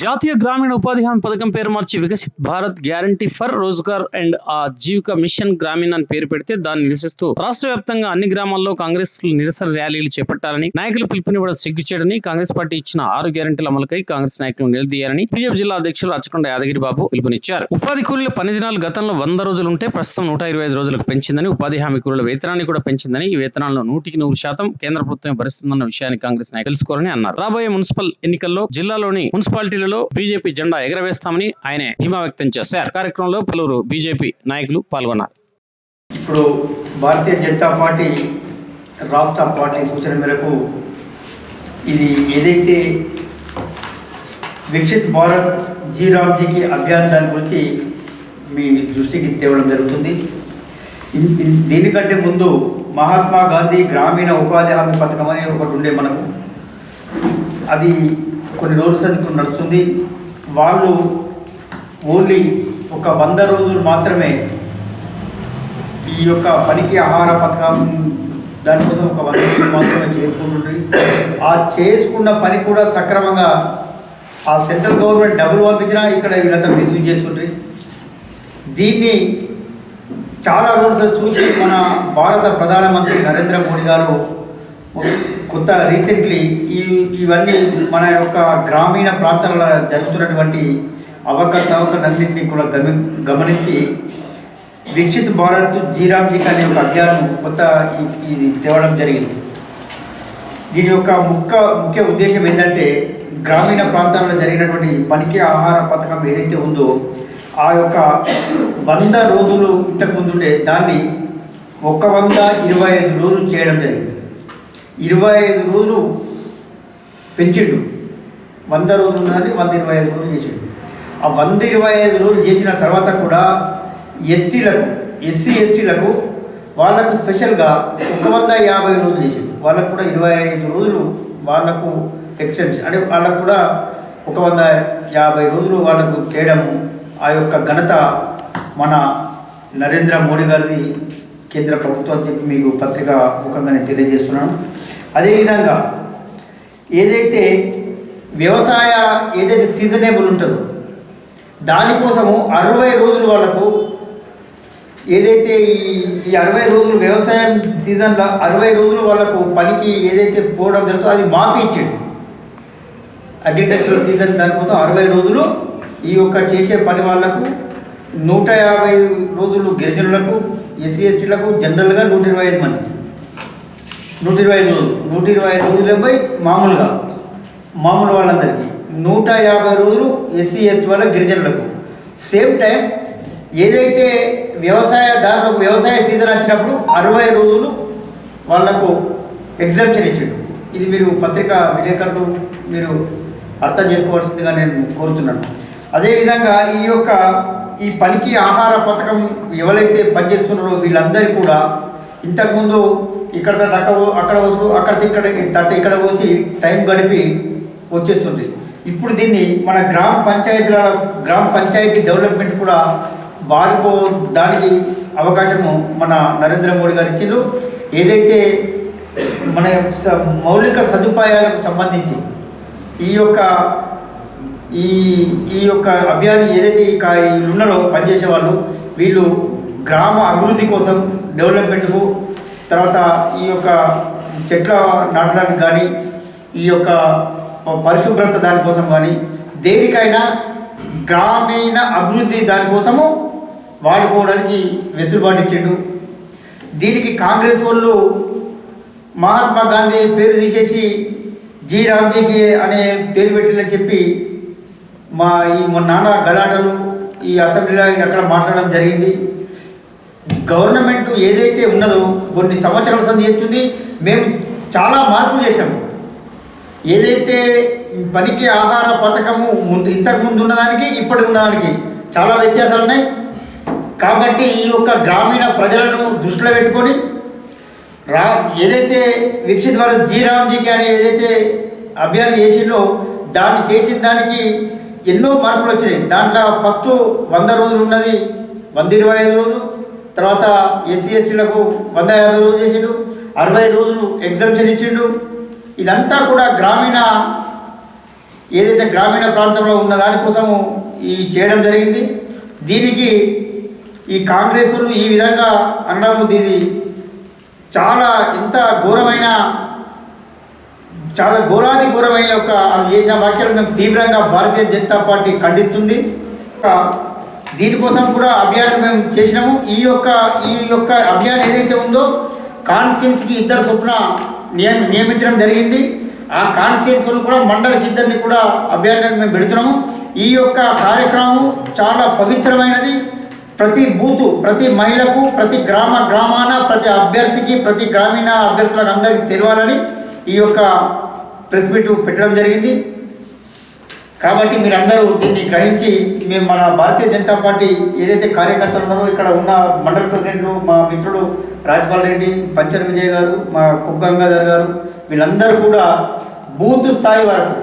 జాతీయ గ్రామీణ ఉపాధి హామీ పథకం పేరు మార్చి Viksit Bharat guarantee for Rozgar and Aajeevika mission గ్రామీణ అని పేరు పెడితే దాన్ని నిరసిస్తూ రాష్ట్ర వ్యాప్తంగా అన్ని గ్రామాల్లో కాంగ్రెస్ నిరసన ర్యాలీలు చేపట్టాలని నాయకులు పిలుపునివ్వడం సిగ్గుచేయడని కాంగ్రెస్ పార్టీ ఇచ్చిన ఆరు గ్యారంటీల అమలుకై కాంగ్రెస్ నాయకులు నిలదీయాలని పీఎఫ్ జిల్లా అధ్యక్షులు అచ్చకొండ యాదగిరి బాబు పిలుపునిచ్చారు. ఉపాధి కూలీల పని దినాలు గతంలో వంద రోజులు ఉంటే ప్రస్తుతం నూట ఇరవై ఐదు రోజులకు పెంచిందని ఉపాధి హామీ కూలీల వేతనాన్ని కూడా పెంచిందని ఈ వేతనాలను నూటికి నూరు శాతం కేంద్ర ప్రభుత్వం భరిస్తుందన్న విషయాన్ని కాంగ్రెస్ నాయకులు తెలుసుకోవాలని అన్నారు. రాబోయే మున్సిపల్ ఎన్నికల్లో జిల్లాలోని మున్సిపాలిటీలలో బీజేపీ జెండా ఎగరవేస్తామని ఆయన ధీమా వ్యక్తం చేశారు. కార్యక్రమంలో పలువురు బీజేపీ నాయకులు పాల్గొన్నారు. ఇప్పుడు భారతీయ జనతా పార్టీ రాష్ట్ర పార్టీ సూచన మేరకు ఇది ఏదైతే వికసిత్ భారత్ జీ రామ్జీకి అభియాన్ దాని గురించి మీ దృష్టికి తేవడం జరుగుతుంది. దీనికంటే ముందు మహాత్మా గాంధీ గ్రామీణ ఉపాధి హామీ పథకం అనేది ఒకటి ఉండే మనకు. అది కొన్ని రోజుల సరికి నడుస్తుంది. వాళ్ళు ఓన్లీ ఒక వంద రోజులు మాత్రమే ఈ యొక్క పనికి ఆహార పథకం దానికోసం ఒక వంద రోజులు మాత్రమే చేసుకుంటుండ్రి ఆ చేసుకున్న పని కూడా సక్రమంగా ఆ సెంట్రల్ గవర్నమెంట్ డబ్బులు పంపించినా ఇక్కడ వీళ్ళంతా మిస్యూజ్ చేస్తుండ్రి. దీన్ని చాలా రోజులు చూసి మన భారత ప్రధానమంత్రి నరేంద్ర మోడీ గారు కొత్త రీసెంట్లీ ఈ ఇవన్నీ మన యొక్క గ్రామీణ ప్రాంతాలలో జరుగుతున్నటువంటి అవకతవకలన్నింటినీ కూడా గమి గమనించి వికసిత్ భారత్ జీరామ్జీ అనే ఒక అభియానం కొత్త ఇది తేవడం జరిగింది. దీని యొక్క ముఖ్య ముఖ్య ఉద్దేశం ఏంటంటే గ్రామీణ ప్రాంతాల్లో జరిగినటువంటి పనికి ఆహార పథకం ఏదైతే ఉందో ఆ యొక్క వంద రోజులు ఇంతకు ముందుండే దాన్ని ఒక వంద ఇరవై ఐదు రోజులు చేయడం జరిగింది. ఇరవై ఐదు రోజులు పెంచిండు. వంద రోజులు ఉన్నదని వంద ఇరవై ఐదు రోజులు చేసిండు. ఆ వంద ఇరవై ఐదు రోజులు చేసిన తర్వాత కూడా ఎస్టీలకు ఎస్సీ ఎస్టీలకు వాళ్ళకు స్పెషల్గా ఒక వంద యాభై రోజులు చేసిండు. వాళ్ళకు కూడా ఇరవై ఐదు రోజులు వాళ్ళకు ఎక్స్టెన్షన్. అంటే వాళ్ళకు కూడా ఒక వంద యాభై రోజులు వాళ్ళకు చేయడం ఆ యొక్క ఘనత మన నరేంద్ర మోడీ గారిది కేంద్ర ప్రభుత్వం అని చెప్పి మీకు పత్రిక ముఖంగా నేను తెలియజేస్తున్నాను. అదేవిధంగా ఏదైతే వ్యవసాయ ఏదైతే సీజనేబుల్ ఉంటుందో దానికోసము అరవై రోజులు వాళ్ళకు ఏదైతే ఈ ఈ అరవై రోజులు వ్యవసాయం సీజన్లో అరవై రోజులు వాళ్ళకు పనికి ఏదైతే పోవడం జరుగుతుందో అది మాఫీ ఇచ్చిండు అగ్రికల్చరల్ సీజన్ దానికోసం అరవై రోజులు ఈ యొక్క చేసే పని వాళ్ళకు నూట యాభై రోజులు గిరిజనులకు ఎస్సీ ఎస్టీలకు జనరల్గా నూట ఇరవై ఐదు మందికి నూట ఇరవై ఐదు రోజులు. నూట ఇరవై ఐదు రోజులపై మామూలుగా. మామూలు వాళ్ళందరికీ. నూట యాభై రోజులు ఎస్సీ ఎస్టీ వాళ్ళ గిరిజనులకు. సేమ్ టైం ఏదైతే వ్యవసాయదారులకు వ్యవసాయ సీజన్ వచ్చినప్పుడు అరవై రోజులు వాళ్ళకు ఎగ్జామ్షన్ ఇచ్చాడు. ఇది మీరు పత్రికా విలేకరులు మీరు అర్థం చేసుకోవాల్సిందిగా నేను కోరుతున్నాను అదేవిధంగా ఈ యొక్క ఈ పనికి ఆహార పథకం ఎవరైతే పనిచేస్తున్నారో వీళ్ళందరికీ కూడా ఇంతకుముందు ఇక్కడ తట అక్కడ అక్కడ వస్తూ అక్కడ ఇక్కడ తట ఇక్కడ పోసి టైం గడిపి వచ్చేస్తుంది. ఇప్పుడు దీన్ని మన గ్రామ పంచాయతీల గ్రామ పంచాయతీ డెవలప్మెంట్ కూడా వాడుకో దానికి అవకాశము మన నరేంద్ర మోడీ గారు ఇచ్చిండు. ఏదైతే మన స- మౌలిక సదుపాయాలకు సంబంధించి ఈ యొక్క ఈ ఈ యొక్క అభియాన్ని ఏదైతే ఈ కా- ఉన్నారో పనిచేసే వాళ్ళు వీళ్ళు గ్రామ అభివృద్ధి కోసం డెవలప్మెంట్కు తర్వాత ఈ యొక్క చెట్ల నాటడానికి కానీ ఈ యొక్క పరిశుభ్రత దానికోసం కానీ దేనికైనా గ్రామీణ అభివృద్ధి దానికోసము వాడుకోవడానికి వెసులుబాటు ఇచ్చిండు. దీనికి కాంగ్రెస్ వాళ్ళు మహాత్మా గాంధీ పేరు తీసేసి జీ రామ్జీకి అనే పేరు పెట్టిందని చెప్పి మా ఈ మా నాన్న గలాటలు ఈ అసెంబ్లీలో అక్కడ మాట్లాడడం జరిగింది. గవర్నమెంట్ ఏదైతే ఉన్నదో కొన్ని సంవత్సరాల సంది చేస్తుంది మేము చాలా మార్పులు చేశాము. ఏదైతే పనికి ఆహార పథకము ముందు ఇంతకు ముందు ఉన్నదానికి ఇప్పటి ఉన్నదానికి చాలా వ్యత్యాసాలు ఉన్నాయి. కాబట్టి ఈ యొక్క గ్రామీణ ప్రజలను దృష్టిలో పెట్టుకొని రా ఏదైతే వికసిత్ ద్వారా జీ రామ్జీకి అని ఏదైతే అభియాన్ చేసిందో దాన్ని చేసిన దానికి ఎన్నో మార్పులు వచ్చినాయి. దాంట్లో ఫస్ట్ వంద రోజులు ఉన్నది వంద ఇరవై ఐదు రోజులు తర్వాత ఎస్సీ ఎస్టీలకు వంద యాభై రోజులు చేసిండు అరవై రోజులు ఎగ్జామ్షన్ ఇచ్చిండు. ఇదంతా కూడా గ్రామీణ ఏదైతే గ్రామీణ ప్రాంతంలో ఉన్న దానికోసము ఈ చేయడం జరిగింది. దీనికి ఈ కాంగ్రెస్ ఈ విధంగా అనడం ఇది చాలా ఎంత ఘోరమైన చాలా ఘోరాది ఘోరమైన యొక్క ఆమె చేసిన వ్యాఖ్యలు మేము తీవ్రంగా భారతీయ జనతా పార్టీ ఖండిస్తుంది. దీనికోసం కూడా అభియాన్ మేము చేసినాము. ఈ యొక్క ఈ యొక్క అభియాన్ ఏదైతే ఉందో కాన్స్టిట్యున్సీకి ఇద్దరు చొప్పున నియమి నియమించడం జరిగింది. ఆ కాన్స్టిట్యున్సీలు కూడా మండలికి ఇద్దరిని కూడా అభ్యర్థులను మేము పెడుతున్నాము. ఈ యొక్క కార్యక్రమం చాలా పవిత్రమైనది. ప్రతి బూతు ప్రతి మహిళకు ప్రతి గ్రామ గ్రామాన ప్రతి అభ్యర్థికి ప్రతి గ్రామీణ అభ్యర్థులకు అందరికీ తెలియాలని ఈ యొక్క ప్రెస్ మీట్ పెట్టడం జరిగింది. కాబట్టి మీరందరూ దీన్ని గ్రహించి మేము మన భారతీయ జనతా పార్టీ ఏదైతే కార్యకర్తలు ఉన్నారో ఇక్కడ ఉన్న మండల ప్రెసిడెంట్లు మా మిత్రుడు రాజ్పాల్ రెడ్డి పంచర్ విజయ్ గారు మా కుగ్గంగాధర్ గారు వీళ్ళందరూ కూడా బూత్ స్థాయి వరకు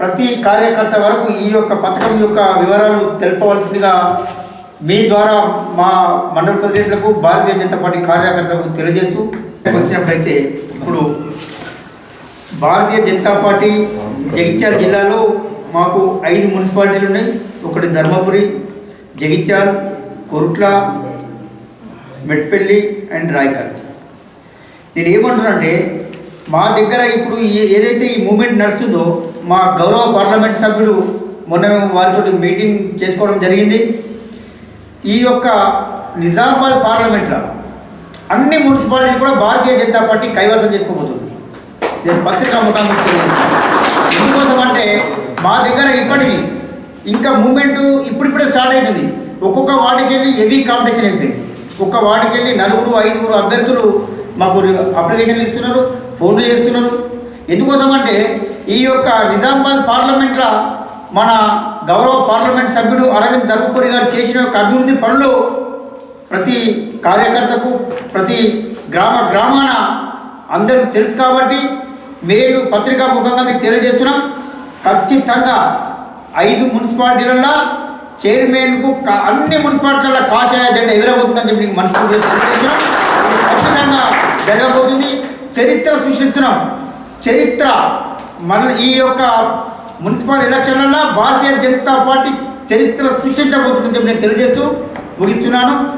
ప్రతి కార్యకర్త వరకు ఈ యొక్క పథకం యొక్క వివరాలు తెలుపవలసిందిగా మీ ద్వారా మా మండల ప్రెసిడెంట్లకు భారతీయ జనతా పార్టీ కార్యకర్తలకు తెలియజేస్తూ వచ్చినప్పుడైతే ఇప్పుడు భారతీయ జనతా పార్టీ జగిత్యాల జిల్లాలో మాకు ఐదు మున్సిపాలిటీలు ఉన్నాయి. ఒకటి ధర్మపురి జగిత్యాల్ కొరుట్ల మెట్పల్లి అండ్ రాయకల్. నేను ఏమంటున్నానంటే మా దగ్గర ఇప్పుడు ఏదైతే ఈ మూమెంట్ నడుస్తుందో మా గౌరవ పార్లమెంట్ సభ్యుడు మొన్న వారితో మీటింగ్ చేసుకోవడం జరిగింది. ఈ యొక్క నిజామాబాద్ పార్లమెంట్లో అన్ని మున్సిపాలిటీలు కూడా భారతీయ జనతా పార్టీ కైవసం చేసుకోబోతుంది. నేను పత్రికా ముఖాన్ని ఎందుకోసం అంటే మా దగ్గర ఇప్పటికి ఇంకా మూమెంట్ ఇప్పుడిప్పుడే స్టార్ట్ అవుతుంది ఒక్కొక్క వాటికి వెళ్ళి హెవీ కాంపిటీషన్ అయిపోయింది. ఒక్క వాటికి వెళ్ళి నలుగురు ఐదుగురు అభ్యర్థులు మాకు అప్లికేషన్లు ఇస్తున్నారు ఫోన్లు చేస్తున్నారు. ఎందుకోసం అంటే ఈ యొక్క నిజామాబాద్ పార్లమెంట్లో మన గౌరవ పార్లమెంట్ సభ్యుడు అరవింద్ ధర్మపురి గారు చేసిన యొక్క అభివృద్ధి పనులు ప్రతి కార్యకర్తకు ప్రతి గ్రామ గ్రామాన అందరికీ తెలుసు కాబట్టి మేడు పత్రికా ముఖంగా మీకు తెలియజేస్తున్నాం. ఖచ్చితంగా ఐదు మున్సిపాలిటీలలో చైర్మన్కు కా- అన్ని మున్సిపాలిటీలలో కాషాయ జెండా ఎదురవుతుందని చెప్పి మీకు మనసు ఖచ్చితంగా జరగబోతుంది. చరిత్ర సృష్టిస్తున్నాం. చరిత్ర మన ఈ యొక్క మున్సిపల్ ఎలక్షన్లలో భారతీయ జనతా పార్టీ చరిత్ర సృష్టించబోతుందని చెప్పి నేను తెలియజేస్తూ ముగిస్తున్నాను.